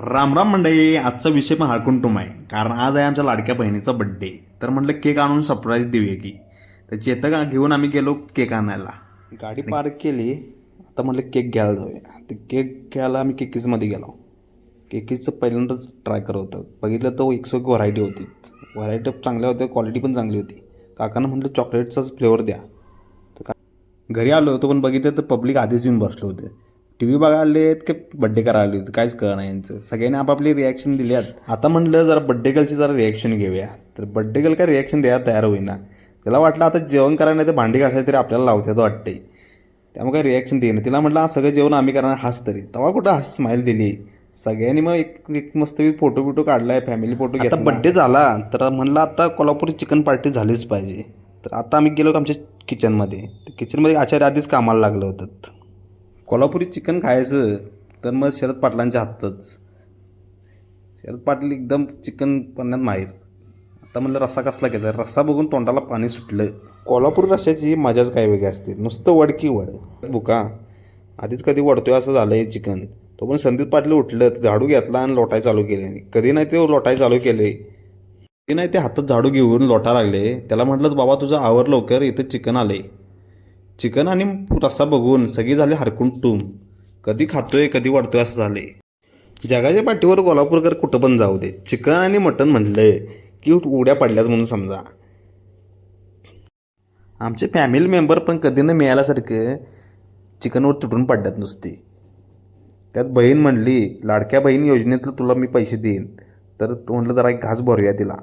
रामराम मंडळी आजचा विषय पण हळकुंटुम आहे. कारण आज आहे आमच्या लाडक्या बहिणीचा बड्डे तर म्हटलं केक आणून सरप्राईज देऊया की. तर चेतक घेऊन आम्ही गेलो केक आणायला. गाडी पार्क केली. आता म्हटलं केक घ्यायला जाऊया. ते केक घ्यायला आम्ही केकीजमध्ये गेलो. केकीचं पहिल्यांदाच ट्राय करत होतं. बघितलं तर एकशे एक व्हरायटी होती. व्हरायटी चांगल्या होत्या क्वालिटी पण चांगली होती. काकानं म्हटलं चॉकलेटचाच फ्लेवर द्या. तर का घरी आलो होतो पण बघितलं तर पब्लिक आधीच येऊन बसलं होतं. टी व्ही बघायला आलेत की बड्डे करायला आले होते काहीच कळणार यांचं. सगळ्यांनी आपापली रिॲक्शन दिली आहेत आता म्हटलं जरा बड्डे गर्लची जरा रिॲक्शन घेऊया. तर बड्डे गर्ल काय रिॲक्शन द्यायला तयार होईना. त्याला वाटलं आता जेवण करायला नाही तर भांडी घासायला तरी आपल्याला लावत्यात वाटते त्यामुळे काय रिॲक्शन देईन. तिला म्हटलं "हा, सगळं जेवण आम्ही करणार हाच तरी. तेव्हा कुठं हाच स्माईल दिली? सगळ्यांनी मग एक एक मस्त फोटो बिटो काढलाय फॅमिली फोटो घेतला. बड्डे झाला तर म्हणलं आता कोल्हापुरी चिकन पार्टी झालीच पाहिजे. तर आता आम्ही गेलो आमच्या किचनमध्ये तर किचनमध्ये आचार्य आधीच कामाला लागलं होतं. कोल्हापुरी चिकन खायचं तर मग शरद पाटलांच्या हातचंच. शरद पाटील एकदम चिकन बनण्यात माहीर. आता म्हणलं रस्सा कसला केला रस्सा बघून तोंडाला पाणी सुटलं कोल्हापुरी रस्स्याची मजाच काय वेगळी असते. नुसतं वड की वड. बुका आधीच कधी वडतोय असं झालंय चिकन. तो पण संदीप पाटील उठलं तर झाडू घेतला आणि लोटाय चालू केले. कधी नाही ते लोटाय चालू केले. कधी नाही ते हातात झाडू घेऊन लोटा लागले. त्याला म्हटलं बाबा तुझं आवर लवकर इथं चिकन आले चिकन आणि रस्सा बघून सगळी झाली टूम. कधी खातोय कधी वाढतोय असं झाले. जगाच्या पाठीवर कोल्हापूरकर कुठं पण जाऊ दे. चिकन आणि मटन म्हणलं की उड्या पडल्याच म्हणून समजा. आमचे फॅमिली मेंबर पण कधी न मिळाल्यासारखं चिकनवर तुटून पडतात नुसती. त्यात बहीण म्हणली लाडक्या बहीण योजनेतलं तुला मी पैसे देईन. तर तो म्हटलं जरा एक घास भरूया तिला.